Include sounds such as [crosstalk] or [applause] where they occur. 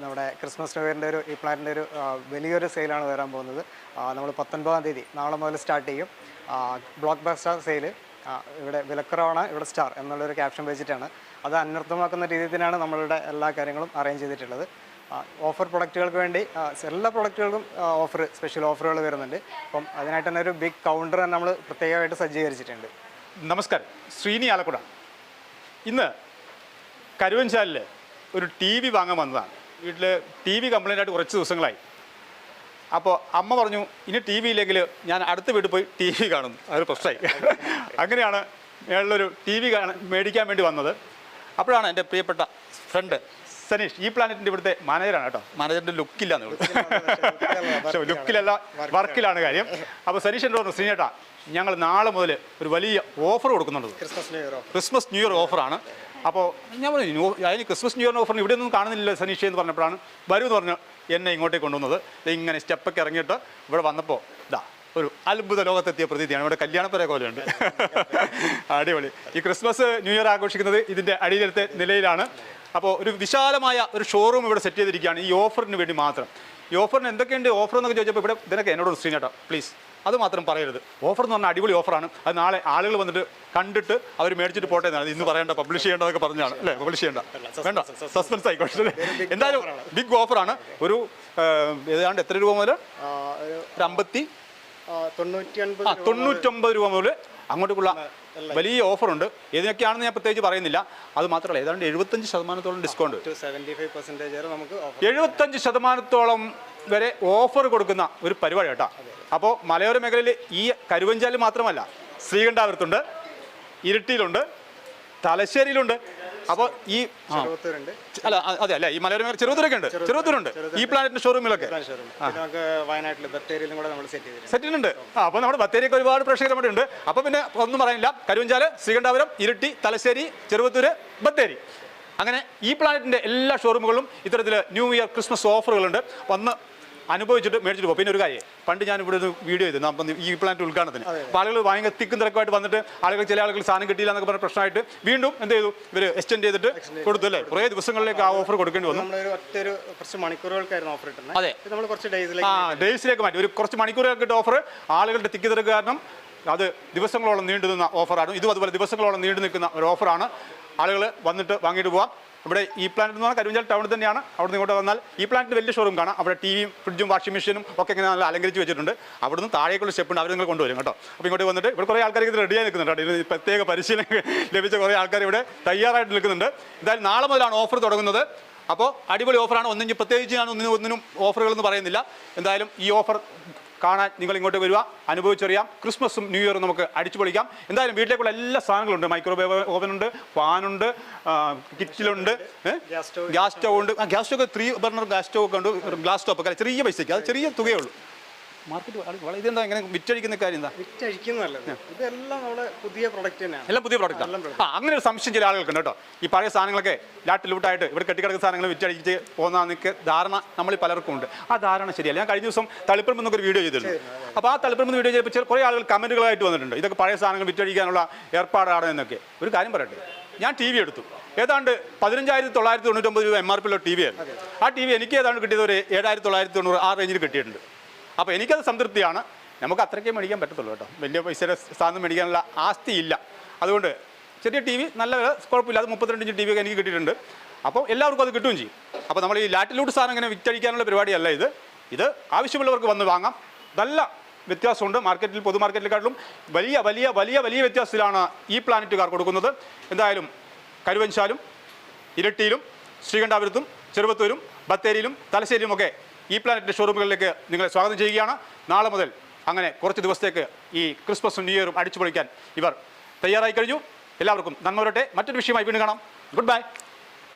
നമ്മുടെ Christmas new ഒരു ഈ പ്ലാനിന്റെ ഒരു വലിയൊരു സെയിലാണ് വരാൻ പോകുന്നത്. നമ്മൾ പത്തൊൻപതാം തീയതി നാളെ മുതൽ സ്റ്റാർട്ട് ചെയ്യും. ബ്ലോക്ക് ബസ്റ്റർ സെയിൽ ഇവിടെ വിലക്കുറവാണ് ഇവിടെ സ്റ്റാർ എന്നുള്ളൊരു ക്യാപ്ഷൻ വെച്ചിട്ടാണ്. അത് അന്വർത്ഥമാക്കുന്ന രീതിയിൽ തന്നെയാണ് നമ്മളുടെ എല്ലാ കാര്യങ്ങളും അറേഞ്ച് ചെയ്തിട്ടുള്ളത്. ഓഫർ പ്രൊഡക്റ്റുകൾക്ക് വേണ്ടി എല്ലാ പ്രൊഡക്റ്റുകൾക്കും ഓഫർ സ്പെഷ്യൽ ഓഫറുകൾ വരുന്നുണ്ട്. അപ്പം അതിനായിട്ട് തന്നെ ഒരു ബിഗ് കൗണ്ടർ നമ്മൾ പ്രത്യേകമായിട്ട് സജ്ജീകരിച്ചിട്ടുണ്ട്. നമസ്കാരം. ശ്രീനി ആലക്കുട. ഇന്ന് കരുവഞ്ചാലിൽ ഒരു ടി വി വാങ്ങാൻ വന്നതാണ്. വീട്ടിൽ ടി വി കംപ്ലൈന്റ് ആയിട്ട് കുറച്ച് ദിവസങ്ങളായി. അപ്പോൾ അമ്മ പറഞ്ഞു ഇനി ടി വി ഇല്ലെങ്കിൽ ഞാൻ അടുത്ത വീട്ടിൽ പോയി ടി വി കാണുന്നു അതൊരു പ്രശ്നമായി. അങ്ങനെയാണ് മേളിലൊരു ടി വി കാണാൻ മേടിക്കാൻ വേണ്ടി വന്നത്. അപ്പോഴാണ് എന്റെ പ്രിയപ്പെട്ട ഫ്രണ്ട് സനീഷ്. ഈ പ്ലാനറ്റിന്റെ ഇവിടുത്തെ മാനേജറാണ് കേട്ടോ. മാനേജറിന്റെ ലുക്കില്ല പക്ഷേ ലുക്കിലല്ല വർക്കിലാണ് കാര്യം. അപ്പോൾ സനീഷ് എന്റെ പറഞ്ഞു ശ്രീനേട്ടാ ഞങ്ങൾ നാളെ മുതൽ ഒരു വലിയ ഓഫർ കൊടുക്കുന്നുണ്ട്. Christmas new year Christmas new year ഓഫറാണ് അപ്പോൾ ഞാൻ പറഞ്ഞു "ന്യൂ- അതിന് ക്രിസ്മസ് ന്യൂ ഇയർ ഓഫർ ഇവിടെ ഒന്നും കാണുന്നില്ല സനീഷ് എന്ന് പറഞ്ഞപ്പോഴാണ് വരൂ എന്ന് പറഞ്ഞ് എന്നെ ഇങ്ങോട്ടേക്ക് കൊണ്ടുവന്നത്. ഇങ്ങനെ സ്റ്റെപ്പൊക്കെ ഇറങ്ങിയിട്ട് ഇവിടെ വന്നപ്പോൾ ഇതാ ഒരു അത്ഭുത ലോകത്തെത്തിയ പ്രതീതിയാണ്. ഇവിടെ കല്യാണപ്പുര പോലെയുണ്ട്. [laughs] അടിപൊളി. ഈ ക്രിസ്മസ് ന്യൂ ഇയർ ആഘോഷിക്കുന്നത് ഇതിന്റെ അടിയിലത്തെ നിലയിലാണ്. അപ്പോൾ ഒരു വിശാലമായ ഒരു ഷോറൂം ഇവിടെ സെറ്റ് ചെയ്തിരിക്കുകയാണ് ഈ ഓഫറിന് വേണ്ടി മാത്രം. ഈ ഓഫറിന് എന്തൊക്കെയുണ്ട്? ഓഫർ എന്നൊക്കെ ചോദിച്ചപ്പോൾ ഇവിടെ ഇതിനൊക്കെ എന്നോട് ശ്രീനേട്ടാ പ്ലീസ് അത് മാത്രം പറയരുത്. ഓഫർ എന്ന് പറഞ്ഞാൽ അടിപൊളി ഓഫറാണ് അത് നാളെ ആളുകൾ വന്നിട്ട് കണ്ടിട്ട് അവർ മേടിച്ചിട്ട് പോട്ടെ എന്നാണ്. ഇന്ന് പറയേണ്ട പബ്ലിഷ് ചെയ്യേണ്ടതൊക്കെ പറഞ്ഞാണ്. അല്ലേ? പബ്ലിഷ് ചെയ്യേണ്ട. വേണ്ട. സസ്പെൻസ് ആയിക്കോട്ടെ. [laughs] എന്തായാലും ബിഗ് ഓഫറാണ് ഒരു ഏതാണ്ട് എത്ര രൂപ മുതൽ ഒരു അമ്പത്തി തൊണ്ണൂറ്റൊമ്പത് രൂപ മുതൽ അങ്ങോട്ടേക്കുള്ള വലിയ ഓഫറുണ്ട് ഏതിനൊക്കെയാണെന്ന് ഞാൻ പ്രത്യേകിച്ച് പറയുന്നില്ല. അത് മാത്രമല്ല ഏതാണ്ട് എഴുപത്തഞ്ച് ശതമാനത്തോളം ഡിസ്കൗണ്ട് എഴുപത്തഞ്ച് ശതമാനത്തോളം വരെ ഓഫർ കൊടുക്കുന്ന ഒരു പരിപാടി കേട്ടോ. അപ്പോൾ മലയോര മേഖലയിൽ ഈ കരുവഞ്ചാലിൽ മാത്രമല്ല ശ്രീകണ്ഠാപുരത്തുണ്ട് ഇരിട്ടിയിലുണ്ട് തലശ്ശേരിയിലുണ്ട്. അപ്പോൾ ഈ അല്ല അതെ അല്ലേ ഈ മലയോര മേഖല ചെറുപത്തൂരൊക്കെ ഉണ്ട് ചെറുപത്തൂരുണ്ട് ഈ പ്ലാനറ്റിന്റെ ഷോറൂമിലൊക്കെ വയനാട്ടിൽ ബത്തേരിയിലും കൂടെ നമ്മൾ സെറ്റ് സെറ്റിലുണ്ട് ആ അപ്പോൾ നമ്മുടെ ബത്തേരിയൊക്കെ ഒരുപാട് പ്രേക്ഷകർ നമ്മുടെ ഉണ്ട്. അപ്പോൾ പിന്നെ ഒന്നും പറയാനില്ല. കരുവഞ്ചാൽ ശ്രീകണ്ഠാപുരം ഇരിട്ടി തലശ്ശേരി ചെറുപത്തൂര് ബത്തേരി. അങ്ങനെ ഈ പ്ലാനറ്റിന്റെ എല്ലാ ഷോറൂമുകളിലും ഇത്തരത്തിൽ ന്യൂ ഇയർ ക്രിസ്മസ് ഓഫറുകളുണ്ട് വന്ന് അനുഭവിച്ചിട്ട് മേടിച്ചിട്ട് പോകും പിന്നെ ഒരു കാര്യം പണ്ട് ഞാൻ ഇവിടെ ഒരു വീഡിയോ ചെയ്തു അപ്പം ഈ പ്ലാന്റ് ഉദ്ഘാടനത്തിന്. അപ്പോൾ ആളുകൾ ഭയങ്കര തിക്കും തിരക്കുമായിട്ട് വന്നിട്ട് ആളുകൾ ചില ആളുകൾ സാധനം കിട്ടിയില്ല എന്നൊക്കെ പറഞ്ഞ പ്രശ്നമായിട്ട് വീണ്ടും എന്ത് ചെയ്തു? ഇവർ എക്സ്റ്റെൻഡ് ചെയ്തിട്ട് കൊടുത്തു അല്ലേ? കുറേ ദിവസങ്ങളിലേക്ക് ആ ഓഫർ കൊടുക്കേണ്ടി വന്നു. ഒരു കുറച്ച് മണിക്കൂറുകൾക്കായിരുന്നു ഓഫർ അതെ. നമ്മൾ കുറച്ച് ഡേയ്സിലേക്ക് ആ ഡേയ്സിലേക്ക് മാറ്റി. ഒരു കുറച്ച് മണിക്കൂറുകൾക്ക് ഓഫർ ആളുകളുടെ തിക്കി തിരക്ക് കാരണം അത് ദിവസങ്ങളോളം നീണ്ടു നിന്ന ഓഫറാണ് ഇതും അതുപോലെ ദിവസങ്ങളോളം നീണ്ടു നിൽക്കുന്ന ഒരു ഓഫറാണ് ആളുകൾ വന്നിട്ട് വാങ്ങിയിട്ട് പോവാം. ഇവിടെ ഈ പ്ലാന്റ് എന്ന് പറഞ്ഞാൽ കരുവഞ്ചാൽ ടൗണിൽ തന്നെയാണ്. അവിടെ ഇങ്ങോട്ട് വന്നാൽ ഈ പ്ലാന്റിന് വലിയ ഷോറൂം കാണാം. അവിടെ ടി വിയും ഫ്രിഡ്ജും വാഷിംഗ് മെഷീനും ഒക്കെ ഇങ്ങനെ നല്ല അലങ്കരിച്ച് വെച്ചിട്ടുണ്ട്. അവിടുന്ന് താഴേക്കുള്ള സ്റ്റെപ്പ് ഉണ്ട്. അവർ നിങ്ങൾ കൊണ്ടുവരും കേട്ടോ. അപ്പോൾ ഇങ്ങോട്ട് വന്നിട്ട് ഇവിടെ കുറേ ആൾക്കാർ ഇത് റെഡിയായി നിൽക്കുന്നുണ്ട് ഇതിന് പ്രത്യേക പരിശീലനം [laughs] ലഭിച്ച കുറേ ആൾക്കാർ ഇവിടെ തയ്യാറായിട്ട് നിൽക്കുന്നുണ്ട്. എന്തായാലും നാളെ മുതലാണ് ഓഫർ തുടങ്ങുന്നത്. അപ്പോൾ അടിപൊളി ഓഫറാണ് ഒന്നിഞ്ച് പ്രത്യേകിച്ച് ഞാൻ ഒന്നിനും ഒന്നിനും ഓഫറുകളൊന്നും പറയുന്നില്ല. എന്തായാലും ഈ ഓഫർ കാണാൻ നിങ്ങൾ ഇങ്ങോട്ട് വരിക. അനുഭവിച്ചറിയാം. ക്രിസ്മസും ന്യൂ ഇയറും നമുക്ക് അടിച്ചു പൊളിക്കാം. എന്തായാലും വീട്ടിലേക്കുള്ള എല്ലാ സാധനങ്ങളുണ്ട്. മൈക്രോവേവ് ഓവനുണ്ട് ഫാനുണ്ട് കിറ്റിലുണ്ട്. ഗ്യാസ് സ്റ്റവ് ഉണ്ട്. ആ gas stove three burner gas stove ഒക്കെ ഉണ്ട്. ഗ്ലാസ് സ്റ്റോപ്പ് ഒക്കെ ചെറിയ പൈസയ്ക്ക് അത് ചെറിയ തുകയേ ഉള്ളൂ. മാർക്കറ്റ് വളരെ ഇതെന്താ ഇങ്ങനെ വിറ്റഴിക്കുന്ന കാര്യം എന്താ? വിറ്റഴിക്കുന്നതല്ല ഇതെല്ലാം നമ്മുടെ പുതിയ പ്രൊഡക്റ്റ് തന്നെയാണ്. എല്ലാം പുതിയ പ്രോഡക്റ്റ് ആ. അങ്ങനെ ഒരു സംശയം ചില ആളുകൾക്ക് കേട്ടോ. ഈ പഴയ സാധനങ്ങളൊക്കെ ലാട്ട് ലൂട്ടായിട്ട് ഇവിടെ കെട്ടിക്കിടക്കുന്ന സാധനങ്ങൾ വിറ്റഴിച്ച് പോകുന്നതെന്നൊക്കെ ധാരണ നമ്മൾ പലർക്കും ഉണ്ട്. ആ ധാരണ ശരിയല്ല. ഞാൻ കഴിഞ്ഞ ദിവസം എന്നൊക്കെ ഒരു വീഡിയോ ചെയ്തിട്ടുണ്ട് അപ്പോൾ ആ തളിപ്പറമ്പ് വീഡിയോ ചെയ്തപ്പോൾ ചില- കുറേ ആളുകൾ കമന്റുകളായിട്ട് വന്നിട്ടുണ്ട്. ഇതൊക്കെ പഴയ സാധനങ്ങൾ വിറ്റഴിക്കാനുള്ള ഏർപ്പാടാണ് എന്നൊക്കെ. ഒരു കാര്യം പറയട്ടെ. ഞാൻ ടി വി എടുത്തു. ഏതാണ്ട് പതിനഞ്ചായിരത്തി തൊള്ളായിരത്തി തൊണ്ണൂറ്റൊമ്പത് രൂപ എം ആർ പിയിലുള്ള ടി വി ആയിരുന്നു. ആ ടി വി എനിക്ക് ഏതാണ്ട് കിട്ടിയത് ഒരു ഏഴായിരത്തി തൊള്ളായിരത്തി തൊണ്ണൂറ് ആ റേഞ്ചിൽ കിട്ടിയിട്ടുണ്ട്. അപ്പോൾ എനിക്കത് സംതൃപ്തിയാണ്. നമുക്ക് അത്രയ്ക്കേ മേടിക്കാൻ പറ്റത്തുള്ളൂ കേട്ടോ. വലിയ പൈസയുടെ സ്ഥാനം മേടിക്കാനുള്ള ആസ്തിയില്ല. അതുകൊണ്ട് ചെറിയ ടി വി നല്ല കുഴപ്പമില്ല അത് മുപ്പത്തിരണ്ട് ഇഞ്ച് ടി വി ഒക്കെ എനിക്ക് കിട്ടിയിട്ടുണ്ട്. അപ്പോൾ എല്ലാവർക്കും അത് കിട്ടുകയും ചെയ്യും. അപ്പോൾ നമ്മൾ ഈ ലാറ്റിലൂട്ട് സാധനം ഇങ്ങനെ വിറ്റഴിക്കാനുള്ള പരിപാടിയല്ല ഇത്. ഇത് ആവശ്യമുള്ളവർക്ക് വന്ന് വാങ്ങാം. നല്ല വ്യത്യാസമുണ്ട് മാർക്കറ്റിൽ പൊതു മാർക്കറ്റിനെക്കാട്ടിലും വലിയ വലിയ വലിയ വലിയ വ്യത്യാസത്തിലാണ് ഈ പ്ലാനറ്റുകാർ കൊടുക്കുന്നത്. എന്തായാലും കരുവഞ്ചാലും ഇരട്ടിയിലും ശ്രീകണ്ഠാപുരത്തും ചെറുപത്തൂരും ബത്തേരിയിലും തലശ്ശേരിയും ഒക്കെ ഈ പ്ലാനറ്റിന്റെ ഷോറൂമുകളിലേക്ക് നിങ്ങളെ സ്വാഗതം ചെയ്യുകയാണ്. നാളെ മുതൽ അങ്ങനെ കുറച്ച് ദിവസത്തേക്ക് ഈ ക്രിസ്മസും ന്യൂ ഇയറും അടിച്ചു പൊളിക്കാൻ ഇവർ തയ്യാറായി കഴിഞ്ഞു. എല്ലാവർക്കും നന്മ വരട്ടെ. മറ്റൊരു വിഷയമായി വീണ്ടും കാണാം. Good bye